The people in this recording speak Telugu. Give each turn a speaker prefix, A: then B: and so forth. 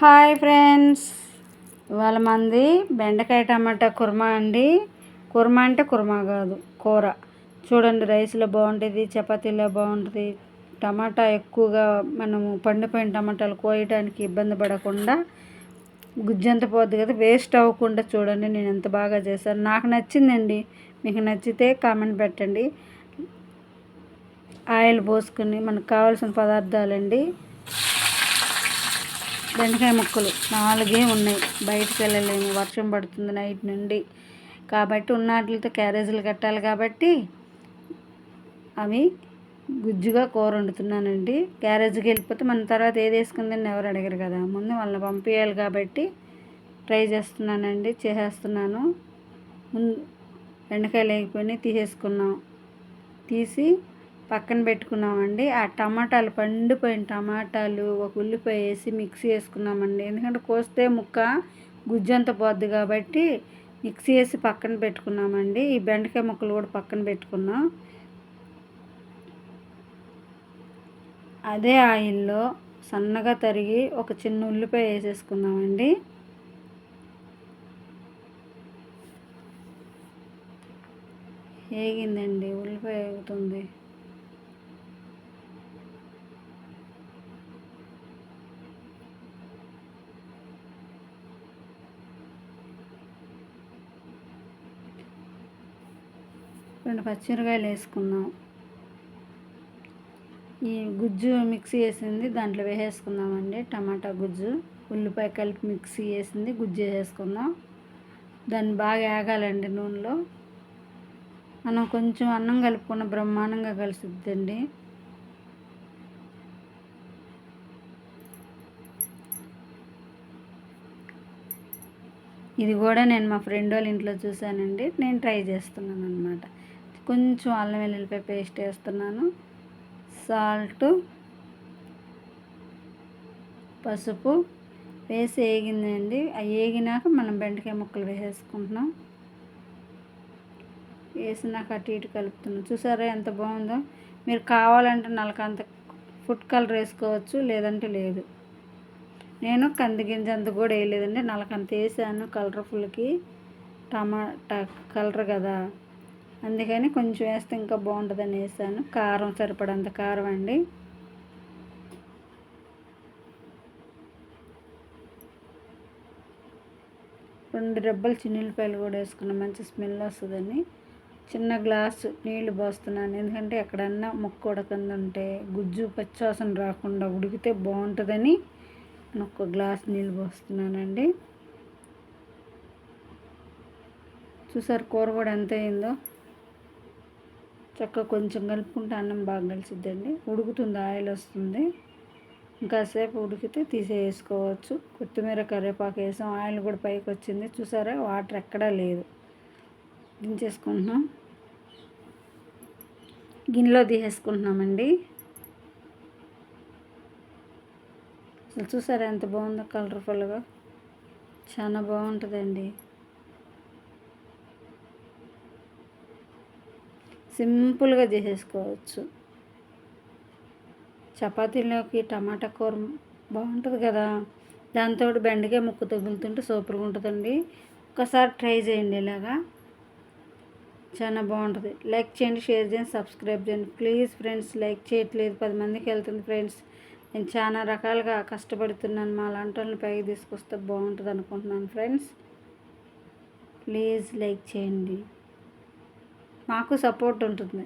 A: Hi friends. ఇవాళ మంది బెండకాయ టమాటా కుర్మా అండి. కుర్మా అంటే కుర్మా కాదు కూర. చూడండి రైస్లో బాగుంటుంది చపాతీలో బాగుంటుంది. టమాటా ఎక్కువగా మనము పండిపోయిన టమాటాలు కోయడానికి ఇబ్బంది పడకుండా గుజ్జంత పోద్ది కదా వేస్ట్ అవ్వకుండా చూడండి నేను ఎంత బాగా చేశాను. నాకు నచ్చిందండి మీకు నచ్చితే కామెంట్ పెట్టండి. ఆయిల్ పోసుకుని మనకు కావాల్సిన పదార్థాలండి. బెండకాయ ముక్కలు నాలుగే ఉన్నాయి. బయటకు వెళ్ళలేము. వర్షం పడుతుంది నైట్ నుండి. కాబట్టి ఉన్నట్లతో క్యారేజీలు కట్టాలి కాబట్టి అవి గుజ్జుగా కూర వండుతున్నానండి. క్యారేజీకి వెళ్ళిపోతే మన తర్వాత ఏది వేసుకుందని ఎవరు అడగరు కదా. ముందు వాళ్ళని పంపించాలి కాబట్టి ట్రై చేస్తున్నానండి. చేసేస్తున్నాను. ముందు బెండకాయలు వేగిపోయినాయి తీసేసుకున్నాం. తీసి పక్కన పెట్టుకున్నామండి. ఆ టమాటాలు పండిపోయిన టమాటాలు ఒక ఉల్లిపాయ వేసి మిక్సీ వేసుకున్నామండి. ఎందుకంటే కోస్తే ముక్క గుజ్జంత పోద్ది కాబట్టి మిక్సీ వేసి పక్కన పెట్టుకున్నామండి. ఈ బెండకాయ ముక్కలు కూడా పక్కన పెట్టుకున్నాం. అదే ఆయిల్లో సన్నగా తరిగి ఒక చిన్న ఉల్లిపాయ వేసేసుకుందామండి. వేగిందండి ఉల్లిపాయ వేగుతుంది రెండు పచ్చిమిరకాయలు వేసుకుందాం. ఈ గుజ్జు మిక్సీ వేసింది దాంట్లో వేసేసుకుందామండి. టమాటా గుజ్జు ఉల్లిపాయ కలిపి మిక్సీ వేసింది గుజ్జు వేసేసుకుందాం. దాన్ని బాగా వేగాలండి నూనెలో. మనం కొంచెం అన్నం కలుపుకున్న బ్రహ్మాండంగా కలిసిద్దండి. ఇది కూడా నేను మా ఫ్రెండ్ వాళ్ళ ఇంట్లో చూశానండి. నేను ట్రై చేస్తున్నాను అనమాట కొంచెం అల్లం వెల్లుల్లిపాయ పేస్ట్ వేస్తున్నాను. సాల్ట్ పసుపు వేసి వేగిందండి అవి వేగినాక మనం బెండకాయ ముక్కలు వేసేసుకుంటున్నాం. వేసినాక అటు ఇటు కలుపుతున్నాం. చూసారా ఎంత బాగుందో? మీరు కావాలంటే నలకంత ఫుడ్ కలర్ వేసుకోవచ్చు లేదంటే లేదు. నేను కందిగింజ అంత కూడా వేయలేదండి. నలకంత వేసాను. కలర్ఫుల్కి టమాటా కలర్ కదా. అందుకని కొంచెం వేస్తే ఇంకా బాగుంటుందని వేసాను. కారం సరిపడంత కారం అండి. రెండు డబ్బలు చిన్నులపాయలు కూడా వేసుకున్నాం. మంచి స్మెల్ వస్తుందని. చిన్న గ్లాసు నీళ్ళు పోస్తున్నాను. ఎందుకంటే ఎక్కడన్నా ముక్క ఉడకంది ఉంటే గుజ్జు పచ్చివాసన రాకుండా ఉడికితే బాగుంటుందని ఒక గ్లాస్ నీళ్ళు పోస్తున్నానండి. చూసారు కూర కూడా ఎంత అయిందో. చక్కగా కొంచెం కలుపుకుంటే అన్నం బాగా కలిసిద్దండి. ఉడుకుతుంది ఆయిల్ వస్తుంది. ఇంకాసేపు ఉడికితే తీసేసుకోవచ్చు. కొత్తిమీర కరివేపాకు వేసాం. ఆయిల్ కూడా పైకి వచ్చింది. చూసారా? వాటర్ ఎక్కడా లేదు. దించేసుకుంటున్నాం. గిన్నెలో తీసేసుకుంటున్నామండి. అసలు చూసారా ఎంత బాగుందో కలర్ఫుల్గా చాలా బాగుంటుందండి. సింపుల్గా చేసేసుకోవచ్చు. చపాతీలోకి టమాటా కూర బాగుంటుంది కదా. దాంతో బెండకాయ ముక్కు తగులుతుంటే సూపర్గా ఉంటుందండి. ఒకసారి ట్రై చేయండి ఇలాగా. చాలా బాగుంటుంది. లైక్ చేయండి షేర్ చేయండి సబ్స్క్రైబ్ చేయండి. ప్లీజ్ ఫ్రెండ్స్ లైక్ చేయట్లేదు. పది మందికి వెళ్తుంది ఫ్రెండ్స్. నేను చాలా రకాలుగా కష్టపడుతున్నాను. మా లాంటి పైకి తీసుకొస్తే బాగుంటుంది అనుకుంటున్నాను ఫ్రెండ్స్. ప్లీజ్ లైక్ చేయండి. మాకు సపోర్ట్ ఉంటుంది.